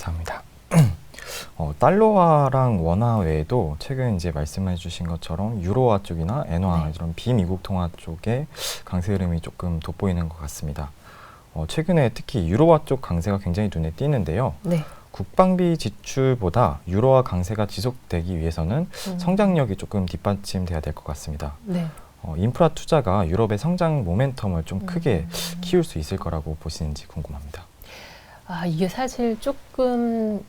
감사합니다. 어, 달러화랑 원화 외에도 최근 이제 말씀해 주신 것처럼 유로화 쪽이나 엔화 네. 이런 비미국 통화 쪽에 강세 흐름이 조금 돋보이는 것 같습니다. 어, 최근에 특히 유로화 쪽 강세가 굉장히 눈에 띄는데요. 네. 국방비 지출보다 유로화 강세가 지속되기 위해서는 음. 성장력이 조금 뒷받침돼야 될 것 같습니다. 네. 어, 인프라 투자가 유럽의 성장 모멘텀을 좀 크게 음. 키울 수 있을 거라고 보시는지 궁금합니다. 아, 이게 사실 조금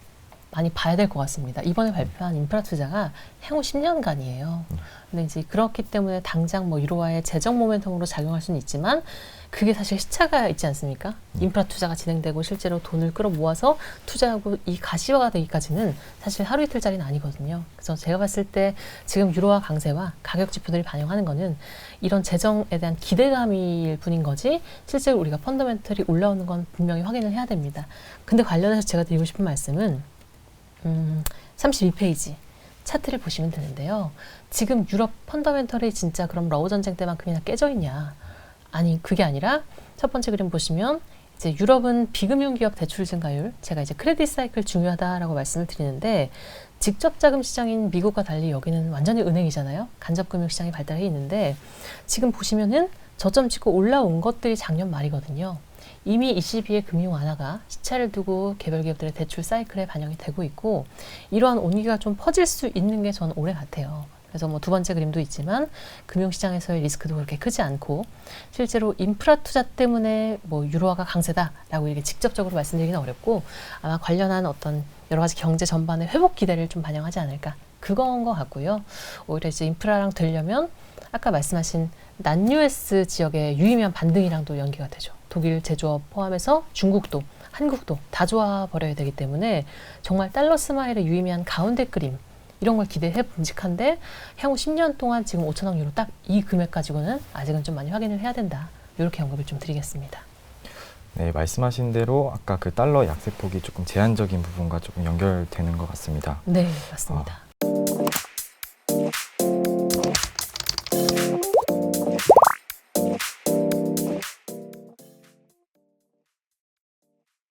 많이 봐야 될 것 같습니다. 이번에 발표한 인프라 투자가 향후 10년간이에요. 음. 근데 이제 그렇기 때문에 당장 뭐 유로화의 재정 모멘텀으로 작용할 수는 있지만 그게 사실 시차가 있지 않습니까? 음. 인프라 투자가 진행되고 실제로 돈을 끌어 모아서 투자하고 이 가시화가 되기까지는 사실 하루 이틀 짜리는 아니거든요. 그래서 제가 봤을 때 지금 유로화 강세와 가격 지표들이 반영하는 거는 이런 재정에 대한 기대감일 뿐인 거지 실제로 우리가 펀더멘털이 올라오는 건 분명히 확인을 해야 됩니다. 근데 관련해서 제가 드리고 싶은 말씀은 음, 32페이지 차트를 보시면 되는데요. 지금 유럽 펀더멘털이 진짜 그럼 러우 전쟁 때만큼이나 깨져 있냐? 아니 그게 아니라 첫 번째 그림 보시면 이제 유럽은 비금융 기업 대출 증가율 제가 이제 크레딧 사이클 중요하다라고 말씀을 드리는데 직접 자금 시장인 미국과 달리 여기는 완전히 은행이잖아요. 간접 금융 시장이 발달해 있는데 지금 보시면은 저점 찍고 올라온 것들이 작년 말이거든요. 이미 ECB의 금융 완화가 시차를 두고 개별 기업들의 대출 사이클에 반영이 되고 있고 이러한 온기가 좀 퍼질 수 있는 게 저는 올해 같아요. 그래서 뭐 두 번째 그림도 있지만 금융시장에서의 리스크도 그렇게 크지 않고 실제로 인프라 투자 때문에 뭐 유로화가 강세다라고 이렇게 직접적으로 말씀드리기는 어렵고 아마 관련한 어떤 여러 가지 경제 전반의 회복 기대를 좀 반영하지 않을까 그건 것 같고요. 오히려 이제 인프라랑 되려면 아까 말씀하신 난US 지역의 유의미한 반등이랑도 연계가 되죠. 독일 제조업 포함해서 중국도 한국도 다 좋아 버려야 되기 때문에 정말 달러 스마일의 유의미한 가운데 그림 이런 걸 기대해 봄직한데 향후 10년 동안 지금 5천억 유로 딱 이 금액 가지고는 아직은 좀 많이 확인을 해야 된다. 이렇게 언급을 좀 드리겠습니다. 네, 말씀하신 대로 아까 그 달러 약세폭이 조금 제한적인 부분과 조금 연결되는 것 같습니다. 네, 맞습니다.